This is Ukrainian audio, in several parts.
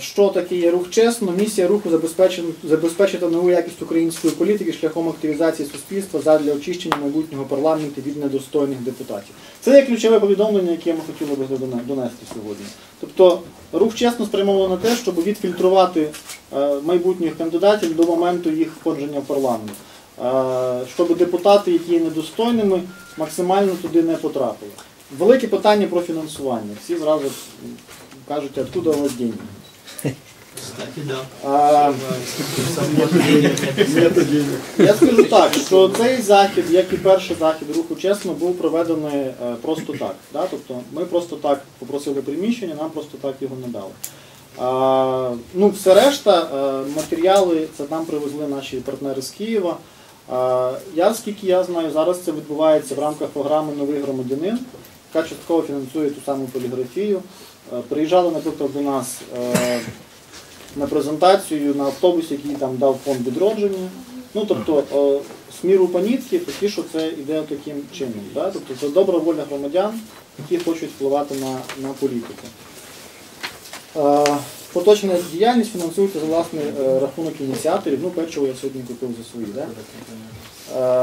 Що таке є рух чесно? Місія руху забезпечити нову якість української політики шляхом активізації суспільства задля очищення майбутнього парламенту від недостойних депутатів. Це є ключове повідомлення, яке ми хотіли би донести сьогодні. Тобто рух чесно спрямовано на те, щоб відфільтрувати е, майбутніх кандидатів до моменту їх входження в парламент. Е, Щоб депутати, які є недостойними, максимально туди не потрапили. Велике питання про фінансування. Всі зразу кажуть, откуда у вас деньги. Я скажу так, що цей захід, як і перший захід руху чесно, був проведений е, просто так. Да? Тобто ми просто так попросили приміщення, нам просто так його не дали. А, ну, все решта, е, матеріали це нам привезли наші партнери з Києва. А, я, скільки я знаю, зараз це відбувається в рамках програми Новий громадянин, яка частково фінансує ту саму поліграфію. Е, Приїжджали, наприклад, до нас на презентацію на автобусі, який там дав фонд відродження. Ну, тобто, е, з міру паніцьки, такі, що це йде таким чином. Да? Тобто це добра воля громадян, які хочуть впливати на, на політику. Е, Поточна діяльність фінансується за власний е, рахунок ініціаторів. Ну, печиво я сьогодні купив за свої. Да?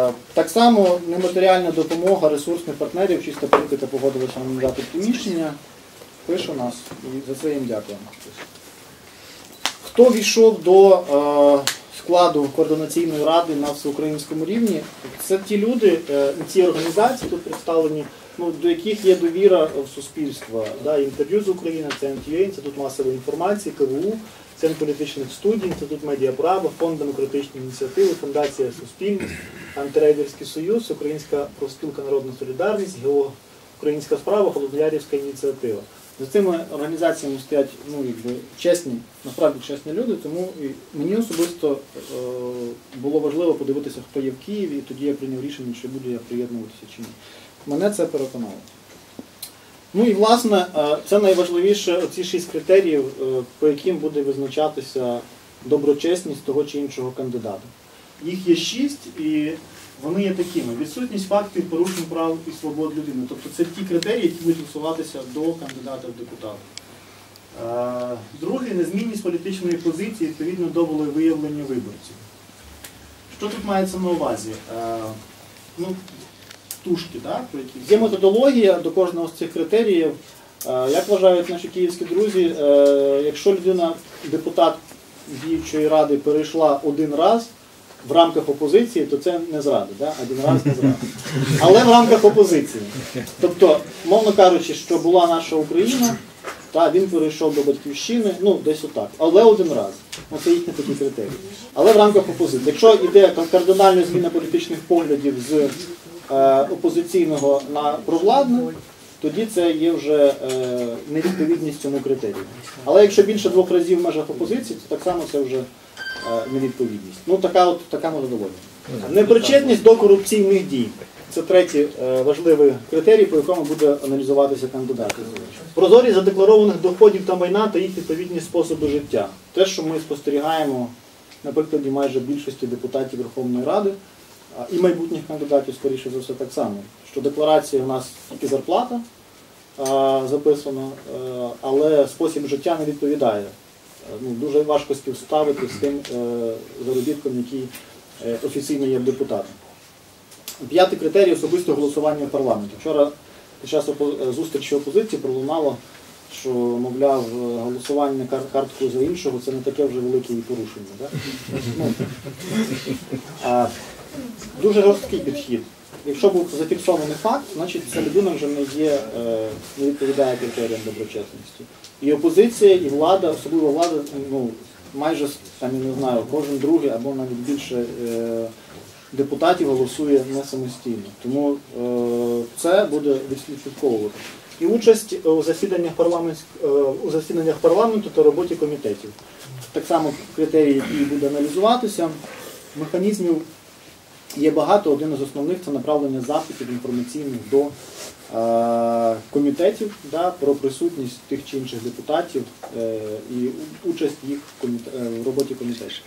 Е, Так само нематеріальна допомога ресурсних партнерів, чиста політика погодилася нам дати приміщення. Пише нас і за це їм дякуємо. Хто війшов до е, складу координаційної ради на всеукраїнському рівні, це ті люди, е, і організації тут представлені, ну, до яких є довіра в суспільства. Да, інтерв'ю з України, це НТЮ, Інститут масової інформації, КВУ, Центр політичних студій, Інститут медіаправа, Фонд демократичної ініціативи, Фундація Суспільність, Антирейдерський союз, Українська профспілка Народна Солідарність, ГО Українська справа, Холодноярівська ініціатива. За цими організаціями стоять ну, якби, чесні, насправді чесні люди, тому і мені особисто е, було важливо подивитися, хто є в Києві, і тоді я прийняв рішення, чи буду я приєднуватися чи ні. Мене це переконало. Ну і власне, е, це найважливіше оці шість критеріїв, е, по яким буде визначатися доброчесність того чи іншого кандидата. Їх є шість і вони є такими. Відсутність фактів порушень прав і свобод людини. Тобто це ті критерії, які будуть стосуватися до кандидата в депутати. Е, Друге, незмінність політичної позиції відповідно до волевиявлення виборців. Що тут мається на увазі? Е, Ну, тушки, які є методологія до кожного з цих критеріїв. Е, Як вважають наші київські друзі, якщо людина, депутат діючої ради, перейшла один раз в рамках опозиції, то це не зрада, да? один раз не зрада. Але в рамках опозиції. Тобто, мовно кажучи, що була наша Україна, та він перейшов до батьківщини, ну десь отак. Але один раз. Оце їхні такі критерії. Але в рамках опозиції. Якщо йде кардинальна зміна політичних поглядів з е, опозиційного на провладне, тоді це є вже е, невідповідність цьому критерію. Але якщо більше двох разів в межах опозиції, то так само це вже невідповідність. Ну така от така методологія. Непричетність до корупційних дій. Це третій е, важливий критерій, по якому буде аналізуватися кандидат. Прозорість задекларованих доходів та майна та їх відповідні способи життя. Те, що ми спостерігаємо на прикладі майже більшості депутатів Верховної Ради і майбутніх кандидатів, скоріше за все, так само. Що декларація у нас тільки зарплата записана, е, але спосіб життя не відповідає. Е, Ну, дуже важко співставити з тим е, заробітком, який е, офіційно є в депутата. П'ятий критерій особистого голосування в парламенті. Вчора під час зустрічі опозиції пролунало, що, мовляв, голосування кар- карткою за іншого це не таке вже велике і порушення. Да? Ну, а, дуже жорсткий підхід. Якщо був зафіксований факт, значить ця людина вже не є, не відповідає критеріям доброчесності. І опозиція, і влада, особливо влада, ну, майже там, не знаю, кожен другий або навіть більше е, депутатів голосує не самостійно. Тому е, це буде відслідковувати. І участь у засіданнях, е, у засіданнях парламенту та роботі комітетів. Так само критерії, які буде аналізуватися, механізмів є багато. Один із основних це направлення запитів інформаційних до е, комітетів да, про присутність тих чи інших депутатів е, і участь їх е, в роботі комітетів.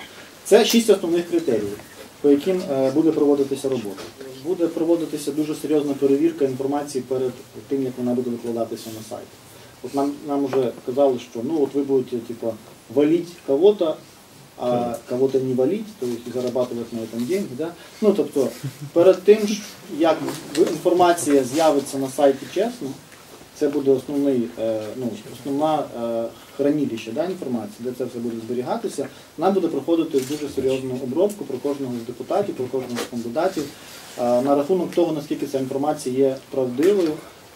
Це шість основних критеріїв, по яким е, буде проводитися робота. Буде проводитися дуже серйозна перевірка інформації перед тим, як вона буде викладатися на сайт. от нам, нам вже казали, що ну от ви будете типа валить кого-то, а кого-то не валить, то есть зарабатывать на этом деньги. Да? Ну тобто, перед тим, як інформація з'явиться на сайті чесно, це буде основний, е, ну, основна е, хранилище да, інформації, де це все буде зберігатися. Нам буде проходити дуже серйозну обробку про кожного з депутатів, про кожного з кандидатів е, на рахунок того, наскільки ця інформація є правдивою,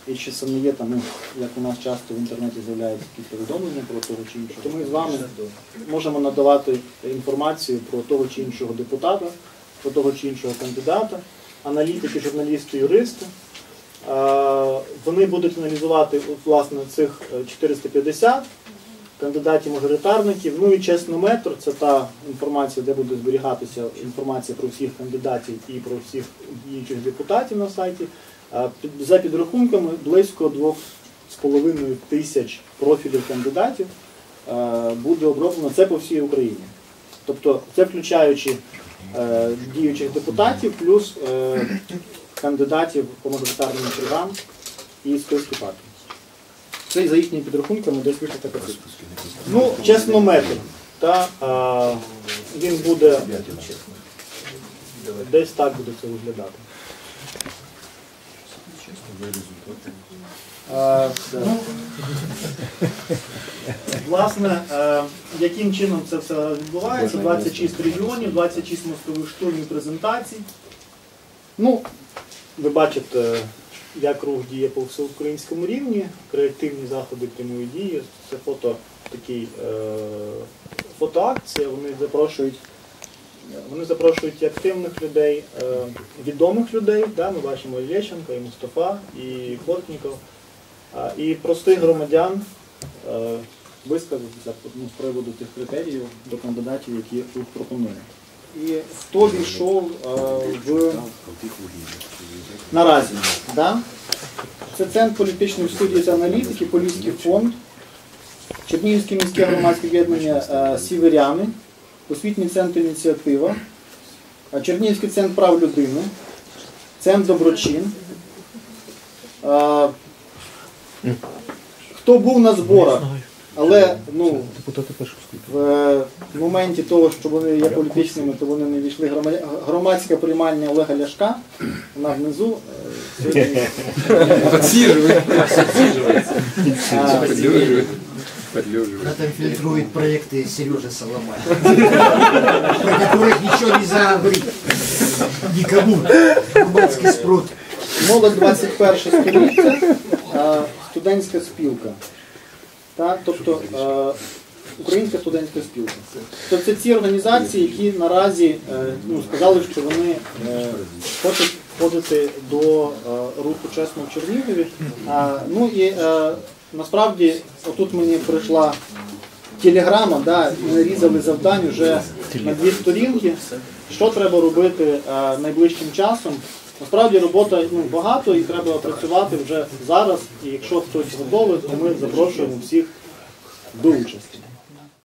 і чи саме є там, ну, як у нас часто в інтернеті з'являються якісь повідомлення про того чи іншого. То ми з вами можемо надавати інформацію про того чи іншого депутата, про того чи іншого кандидата, аналітики, журналісти, юристи. Е, Вони будуть аналізувати власне цих е, 450 кандидатів-мажоритарників. Ну і чеснометр це та інформація, де буде зберігатися інформація про всіх кандидатів і про всіх інших депутатів на сайті. За підрахунками близько 2,5 тисяч профілів кандидатів е, буде оброблено це по всій Україні. Тобто це включаючи е, діючих депутатів, плюс е, кандидатів по мажоритарним округам і списки партій. Це за їхніми підрахунками десь вийшла така цифра. Ну, чесно, метр. Та, е, він буде десь так буде це виглядати. Е, ну, Власне, е, яким чином це все відбувається? 26 регіонів, 26 мозкових штурмів презентацій. Ну, ви бачите, як рух діє по всеукраїнському рівні, креативні заходи прямої дії. Це фото такий е, фотоакція. Вони запрошують. Вони запрошують активних людей, е, відомих людей. Да? Ми бачимо і Лещенка, і Мустафа, і Плотніков, а, і простих громадян е, висказатися ну, з приводу тих критеріїв до кандидатів, які тут пропонують. І хто війшов е, в наразі? Да? Це Центр політичних студій та аналітики, Поліський фонд, Чернігівське міське громадське об'єднання е, Сіверяни, Освітній центр ініціатива, е, Чернігівський центр прав людини, Центр Доброчин. Хто був на зборах, але ну, в е, моменті того, що вони є політичними, то вони не війшли Грома- громадська приймальня Олега Ляшка, вона внизу. е, сьогодні, а, Она там фильтрует проекты Сережи Соломая, про которых ничего нельзя говорить никому. Рыбацкий спрут. Молодь 21 століття, е, студентська спілка. Та, тобто е, Українська студентська спілка. Тобто це ці організації, які наразі е, ну, сказали, що вони е, хочуть входити до е, руху чесно в Чернігові. А, ну і е, насправді отут мені прийшла телеграма, да, і нарізали завдань вже на дві сторінки. Що треба робити е, найближчим часом? Насправді робота ну, багато і треба працювати вже зараз. І якщо хтось готовий, то ми запрошуємо всіх до участі.